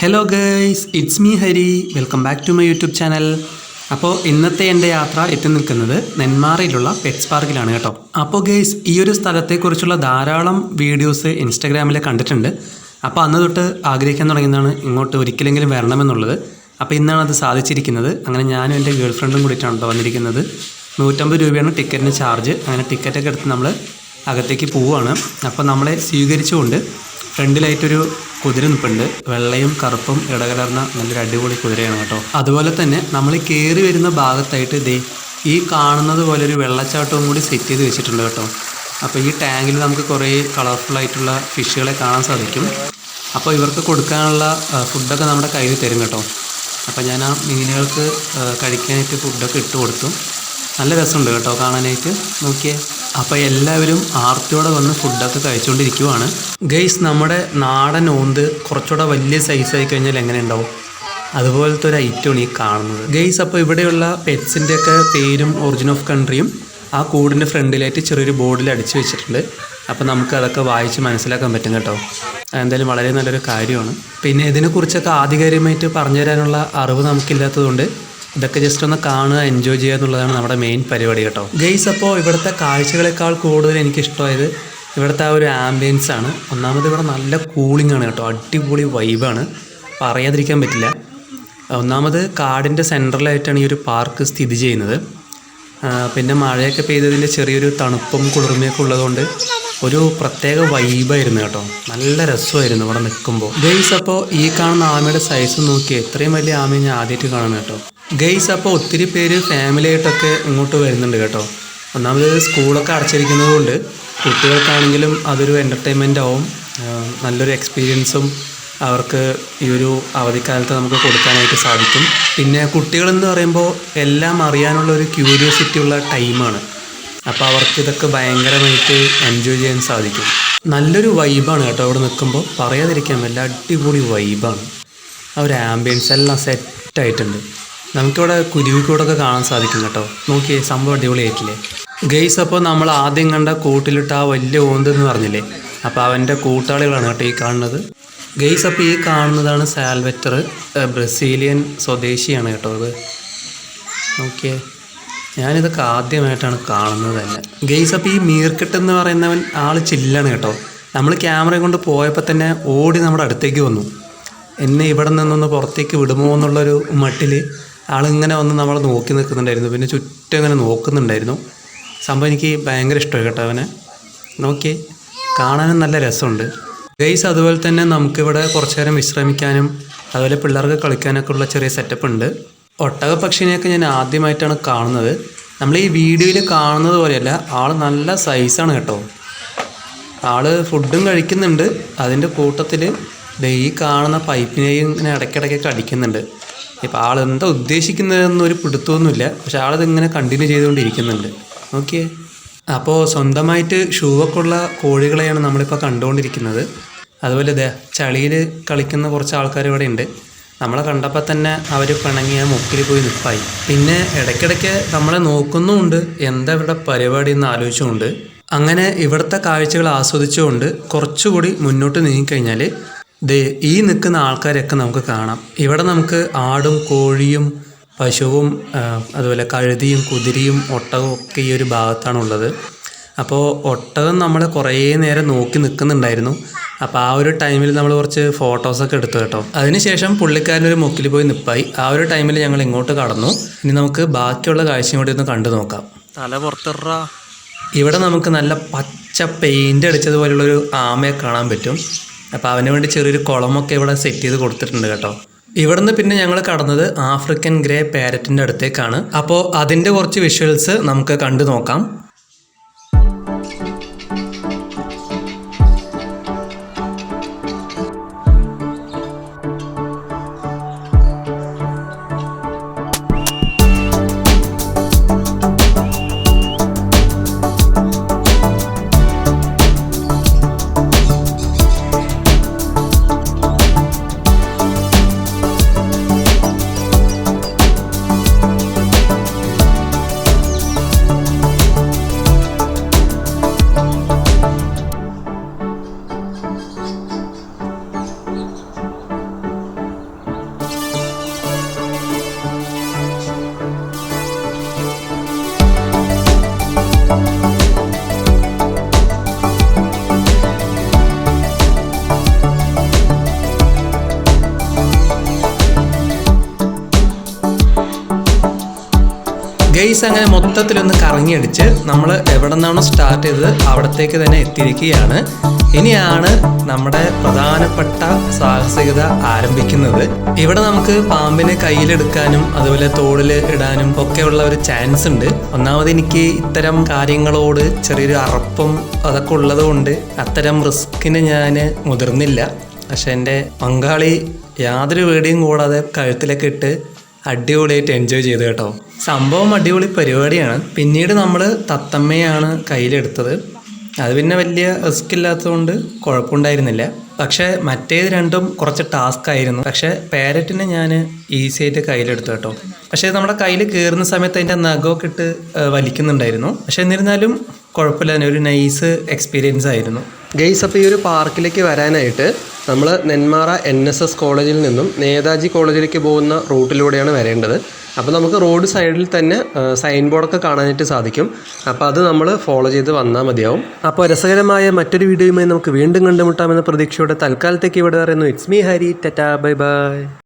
Hello guys it's me Hari welcome back to my YouTube channel അപ്പോൾ ഇന്നത്തെ എന്റെ യാത്ര എത്തി നിൽക്കുന്നത് നെന്മാറയിലുള്ള പെറ്റ്സ് പാർക്കിലാണ് കേട്ടോ. അപ്പോൾ ഗേയ്സ് ഈ ഒരു സ്ഥലത്തെക്കുറിച്ചുള്ള ധാരാളം വീഡിയോസ് ഇൻസ്റ്റാഗ്രാമിൽ കണ്ടിട്ടുണ്ട്. അപ്പോൾ അന്ന് തൊട്ട് ആഗ്രഹിക്കാൻ തുടങ്ങിയതാണ് ഇങ്ങോട്ട് ഒരിക്കലെങ്കിലും വരണമെന്നുള്ളത്. അപ്പോൾ ഇന്നാണ് അത് സാധിച്ചിരിക്കുന്നത്. അങ്ങനെ ഞാനും എന്റെ ഗേൾ ഫ്രണ്ടും കൂടിയിട്ടാണ് കേട്ടോ വന്നിരിക്കുന്നത്. നൂറ്റമ്പത് രൂപയാണ് ടിക്കറ്റിന് ചാർജ് അങ്ങനെ ടിക്കറ്റൊക്കെ എടുത്ത് നമ്മൾ അകത്തേക്ക് പോവുകയാണ് അപ്പോൾ നമ്മളെ സ്വീകരിച്ചുകൊണ്ട് ഫ്രണ്ടിലായിട്ടൊരു കുതിര നിൽപ്പുണ്ട് വെള്ളയും കറുപ്പും ഇടകലർന്ന നല്ലൊരു അടിപൊളി കുതിരയാണ് കേട്ടോ. അതുപോലെ തന്നെ നമ്മൾ കയറി വരുന്ന ഭാഗത്തായിട്ട് ദേ ഈ കാണുന്നത് പോലെ ഒരു വെള്ളച്ചാട്ടവും കൂടി സെറ്റ് ചെയ്ത് വെച്ചിട്ടുണ്ട് കേട്ടോ. അപ്പോൾ ഈ ടാങ്കിൽ നമുക്ക് കുറേ കളർഫുൾ ആയിട്ടുള്ള ഫിഷുകളെ കാണാൻ സാധിക്കും. അപ്പോൾ ഇവർക്ക് കൊടുക്കാനുള്ള ഫുഡൊക്കെ നമ്മുടെ കയ്യിൽ തരും കേട്ടോ. അപ്പോൾ ഞാൻ ആ മീനുകൾക്ക് കഴിക്കാനായിട്ട് ഫുഡൊക്കെ ഇട്ട് കൊടുത്തു. നല്ല രസമുണ്ട് കേട്ടോ കാണാനായിട്ട്. നോക്കിയേ. അപ്പോൾ എല്ലാവരും ആർത്തിയോടെ വന്ന് ഫുഡൊക്കെ കഴിച്ചുകൊണ്ടിരിക്കുവാണ് ഗൈസ് നമ്മുടെ നാടൻ ഓന്ത് കുറച്ചുകൂടെ വലിയ സൈസായി കഴിഞ്ഞാൽ എങ്ങനെ ഉണ്ടാവും അതുപോലത്തെ ഒരു ഐറ്റമാണ് ഈ കാണുന്നത്. ഗൈസ് അപ്പോൾ ഇവിടെയുള്ള പെറ്റ്സിന്റെ ഒക്കെ പേരും ഒറിജിൻ ഓഫ് കൺട്രിയും ആ കൂടിന്റെ ഫ്രണ്ടിലായിട്ട് ചെറിയൊരു ബോർഡിൽ അടിച്ചു വെച്ചിട്ടുണ്ട്. അപ്പോൾ നമുക്ക് അതൊക്കെ വായിച്ച് മനസ്സിലാക്കാൻ പറ്റും കേട്ടോ. എന്തായാലും വളരെ നല്ലൊരു കാര്യമാണ്. പിന്നെ ഇതിനെക്കുറിച്ചൊക്കെ ആധികാരികമായിട്ട് പറഞ്ഞു തരാനുള്ള അറിവ് നമുക്കില്ലാത്തതുകൊണ്ട് ഇതൊക്കെ ജസ്റ്റ് ഒന്ന് കാണുക എൻജോയ് ചെയ്യുക എന്നുള്ളതാണ് നമ്മുടെ മെയിൻ പരിപാടി കേട്ടോ. ഗെയ്സ് അപ്പോൾ ഇവിടുത്തെ കാഴ്ചകളെക്കാൾ കൂടുതൽ എനിക്ക് ഇഷ്ടമായത് ഇവിടുത്തെ ആ ഒരു ആംബിയൻസ് ആണ്. ഒന്നാമത് ഇവിടെ നല്ല കൂളിംഗ് ആണ് കേട്ടോ അടിപൊളി വൈബാണ് പറയാതിരിക്കാൻ പറ്റില്ല. ഒന്നാമത് കാടിന്റെ സെൻട്രലായിട്ടാണ് ഈ ഒരു പാർക്ക് സ്ഥിതി ചെയ്യുന്നത്. പിന്നെ മഴയൊക്കെ പെയ്തതിന്റെ ചെറിയൊരു തണുപ്പും കുളിർമയൊക്കെ ഉള്ളതുകൊണ്ട് ഒരു പ്രത്യേക വൈബായിരുന്നു കേട്ടോ. നല്ല രസമായിരുന്നു ഇവിടെ നിൽക്കുമ്പോൾ ഗെയ്സ് അപ്പോൾ ഈ കാണുന്ന ആമയുടെ സൈസ് നോക്കി എത്രയും വലിയ ആമയെ ഞാൻ ആദ്യമായിട്ട് കാണുന്നത് കേട്ടോ. ഗെയ്സ് അപ്പോൾ ഒത്തിരി പേര് ഫാമിലി ആയിട്ടൊക്കെ ഇങ്ങോട്ട് വരുന്നുണ്ട് കേട്ടോ. ഒന്നാമത് സ്കൂളൊക്കെ അടച്ചിരിക്കുന്നത് കൊണ്ട് കുട്ടികൾക്കാണെങ്കിലും അതൊരു എന്റർടൈൻമെന്റ് ആവും. നല്ലൊരു എക്സ്പീരിയൻസും അവർക്ക് ഈ ഒരു അവധിക്കാലത്ത് നമുക്ക് കൊടുക്കാനായിട്ട് സാധിക്കും. പിന്നെ കുട്ടികളെന്ന് പറയുമ്പോൾ എല്ലാം അറിയാനുള്ള ഒരു ക്യൂരിയോസിറ്റി ഉള്ള ടൈമാണ് അപ്പോൾ അവർക്ക് ഇതൊക്കെ ഭയങ്കരമായിട്ട് എൻജോയ് ചെയ്യാൻ സാധിക്കും. നല്ലൊരു വൈബാണ് കേട്ടോ അവിടെ നിൽക്കുമ്പോൾ പറയാതിരിക്കാൻ വല്ല അടിപൊളി വൈബാണ് ആ ഒരു ആംബിയൻസ് എല്ലാം സെറ്റായിട്ടുണ്ട് നമുക്കിവിടെ കുരുവിക്കൂടൊക്കെ കാണാൻ സാധിക്കും കേട്ടോ. നോക്കിയേ സംഭവം അടിപൊളിയായിട്ടില്ലേ? ഗെയ്സ് അപ്പോൾ നമ്മൾ ആദ്യം കണ്ട കൂട്ടിലിട്ട ആ വലിയ ഓന്ത് എന്ന് പറഞ്ഞില്ലേ? അപ്പോൾ അവന്റെ കൂട്ടാളികളാണ് കേട്ടോ ഈ കാണുന്നത്. ഗെയ്സ് അപ്പോൾ ഈ കാണുന്നതാണ് സാൽവെറ്റർ ബ്രസീലിയൻ സ്വദേശിയാണ് കേട്ടോ ഇത്. ഓക്കെ ഞാനിതൊക്കെ ആദ്യമായിട്ടാണ് കാണുന്നത് തന്നെ ഗെയ്സ് അപ്പോൾ ഈ മീർക്കെട്ട് എന്ന് പറയുന്നവൻ ആൾ ചില്ലാണ് കേട്ടോ. നമ്മൾ ക്യാമറ കൊണ്ട് പോയപ്പോൾ തന്നെ ഓടി നമ്മുടെ അടുത്തേക്ക് വന്നു. എന്നെ ഇവിടെ നിന്നൊന്ന് പുറത്തേക്ക് വിടുമോ എന്നുള്ളൊരു മട്ടിൽ ആളിങ്ങനെ വന്ന് നമ്മൾ നോക്കി നിൽക്കുന്നുണ്ടായിരുന്നു. പിന്നെ ചുറ്റും ഇങ്ങനെ നോക്കുന്നുണ്ടായിരുന്നു. സംഭവം എനിക്ക് ഭയങ്കര ഇഷ്ടമായി കേട്ടോ അവനെ. നോക്കി കാണാനും നല്ല രസമുണ്ട്. ഗൈസ് അതുപോലെ തന്നെ നമുക്കിവിടെ കുറച്ച് നേരം വിശ്രമിക്കാനും അതുപോലെ പിള്ളേർക്ക് കളിക്കാനൊക്കെ ഉള്ള ചെറിയ സെറ്റപ്പ് ഉണ്ട്. ഒട്ടക പക്ഷിനെയൊക്കെ ഞാൻ ആദ്യമായിട്ടാണ് കാണുന്നത്. നമ്മൾ ഈ വീഡിയോയിൽ കാണുന്നത് പോലെയല്ല ആൾ നല്ല സൈസാണ് കേട്ടോ. ആൾ ഫുഡും കഴിക്കുന്നുണ്ട്. അതിന്റെ കൂട്ടത്തിൽ ഈ കാണുന്ന പൈപ്പിനെയും ഇങ്ങനെ ഇടയ്ക്കിടയ്ക്കൊക്കെ അടിക്കുന്നുണ്ട്. ഇപ്പം ആൾ എന്താ ഉദ്ദേശിക്കുന്നതെന്ന് ഒരു പിടുത്തമൊന്നുമില്ല. പക്ഷെ ആളത് ഇങ്ങനെ കണ്ടിന്യൂ ചെയ്തുകൊണ്ടിരിക്കുന്നുണ്ട്. ഓക്കെ അപ്പോൾ സ്വന്തമായിട്ട് ഷൂവൊക്കെ ഉള്ള കോഴികളെയാണ് നമ്മളിപ്പോൾ കണ്ടുകൊണ്ടിരിക്കുന്നത്. അതുപോലെ ദേ ചളിയിൽ കളിക്കുന്ന കുറച്ച് ആൾക്കാർ ഇവിടെ ഉണ്ട്. നമ്മളെ കണ്ടപ്പോൾ തന്നെ അവർ പിണങ്ങി ആ മുക്കിൽ പോയി നിൽപ്പായി പിന്നെ ഇടയ്ക്കിടയ്ക്ക് നമ്മളെ നോക്കുന്നുമുണ്ട്. എന്താ ഇവരുടെ പരിപാടി എന്ന് ആലോചിച്ചുകൊണ്ട്. അങ്ങനെ ഇവിടുത്തെ കാഴ്ചകൾ ആസ്വദിച്ചുകൊണ്ട് കുറച്ചുകൂടി മുന്നോട്ട് നീങ്ങിക്കഴിഞ്ഞാൽ ദേ ഈ നിൽക്കുന്ന ആൾക്കാരെയൊക്കെ നമുക്ക് കാണാം. ഇവിടെ നമുക്ക് ആടും കോഴിയും പശുവും അതുപോലെ കഴുതിയും കുതിരയും ഒട്ടകവും ഒക്കെ ഈ ഒരു ഭാഗത്താണുള്ളത് അപ്പോൾ ഒട്ടകം നമ്മൾ കുറേ നേരം നോക്കി നിൽക്കുന്നുണ്ടായിരുന്നു. അപ്പോൾ ആ ഒരു ടൈമിൽ നമ്മൾ കുറച്ച് ഫോട്ടോസൊക്കെ എടുത്തു കേട്ടോ. അതിനുശേഷം പുള്ളിക്കാരനൊരു മുക്കിൽ പോയി നിപ്പായി. ആ ഒരു ടൈമിൽ ഞങ്ങൾ ഇങ്ങോട്ട് കടന്നു. ഇനി നമുക്ക് ബാക്കിയുള്ള കാഴ്ചയും കൂടി ഒന്ന് കണ്ടു നോക്കാം. തല പുറത്തിറ ഇവിടെ നമുക്ക് നല്ല പച്ച പെയിന്റ് അടിച്ചതുപോലുള്ളൊരു ആമയെ കാണാൻ പറ്റും. അപ്പോൾ അവന് വേണ്ടി ചെറിയൊരു കുളമൊക്കെ ഇവിടെ സെറ്റ് ചെയ്ത് കൊടുത്തിട്ടുണ്ട് കേട്ടോ. ഇവിടുന്ന് പിന്നെ ഞങ്ങൾ കടന്നത് ആഫ്രിക്കൻ ഗ്രേ പാരറ്റിന്റെ അടുത്തേക്കാണ്. അപ്പോൾ അതിന്റെ കുറച്ച് വിഷ്വൽസ് നമുക്ക് കണ്ടു നോക്കാം. ഗെയ്സ് അങ്ങനെ മൊത്തത്തിലൊന്ന് കറങ്ങിയടിച്ച് നമ്മൾ എവിടെ നിന്നാണോ സ്റ്റാർട്ട് ചെയ്തത് അവിടത്തേക്ക് തന്നെ എത്തിയിരിക്കുകയാണ്. ഇനിയാണ് നമ്മുടെ പ്രധാനപ്പെട്ട സാഹസികത ആരംഭിക്കുന്നത്. ഇവിടെ നമുക്ക് പാമ്പിനെ കയ്യിലെടുക്കാനും അതുപോലെ തോളിൽ ഇടാനും ഒക്കെയുള്ള ഒരു ചാൻസ് ഉണ്ട്. ഒന്നാമത് എനിക്ക് ഇത്തരം കാര്യങ്ങളോട് ചെറിയൊരു അറപ്പും അതൊക്കെ ഉള്ളത് കൊണ്ട് അത്തരം റിസ്കിന് ഞാൻ മുതിർന്നില്ല. പക്ഷെ എന്റെ പങ്കാളി യാതൊരു പേടിയും കൂടാതെ കഴുത്തിലൊക്കെ ഇട്ട് അടിപൊളിയായിട്ട് എൻജോയ് ചെയ്തു കേട്ടോ. സംഭവം അടിപൊളി പരിപാടിയാണ്. പിന്നീട് നമ്മൾ തത്തമ്മയാണ് കയ്യിലെടുത്തത്. അത് പിന്നെ വലിയ റിസ്ക് ഇല്ലാത്തതുകൊണ്ട് കുഴപ്പമുണ്ടായിരുന്നില്ല. പക്ഷേ മറ്റേത് രണ്ടും കുറച്ച് ടാസ്ക് ആയിരുന്നു. പക്ഷേ പാരറ്റിനെ ഞാൻ ഈസി ആയിട്ട് കയ്യിലെടുത്തു കേട്ടോ. പക്ഷേ നമ്മുടെ കയ്യിൽ കയറുന്ന സമയത്ത് അതിന്റെ നഖമൊക്കെ ഇട്ട് വലിക്കുന്നുണ്ടായിരുന്നു. പക്ഷെ എന്നിരുന്നാലും കുഴപ്പമില്ല. ഒരു നൈസ് എക്സ്പീരിയൻസ് ആയിരുന്നു. ഗെയ്സ് അപ്പോൾ ഈ ഒരു പാർക്കിലേക്ക് വരാനായിട്ട് നമ്മൾ നെന്മാറ എൻ എസ് എസ് കോളേജിൽ നിന്നും നേതാജി കോളേജിലേക്ക് പോകുന്ന റൂട്ടിലൂടെയാണ് വരേണ്ടത്. അപ്പോൾ നമുക്ക് റോഡ് സൈഡിൽ തന്നെ സൈൻ ബോർഡൊക്കെ കാണാനായിട്ട് സാധിക്കും. അപ്പോൾ അത് നമ്മൾ ഫോളോ ചെയ്ത് വന്നാൽ മതിയാവും. അപ്പോൾ രസകരമായ മറ്റൊരു വീഡിയോയുമായി നമുക്ക് വീണ്ടും കണ്ടുമുട്ടാമെന്ന പ്രതീക്ഷയോടെ തൽക്കാലത്തേക്ക് ഇവിടെ പറയുന്നു it's me Hari tata bye bye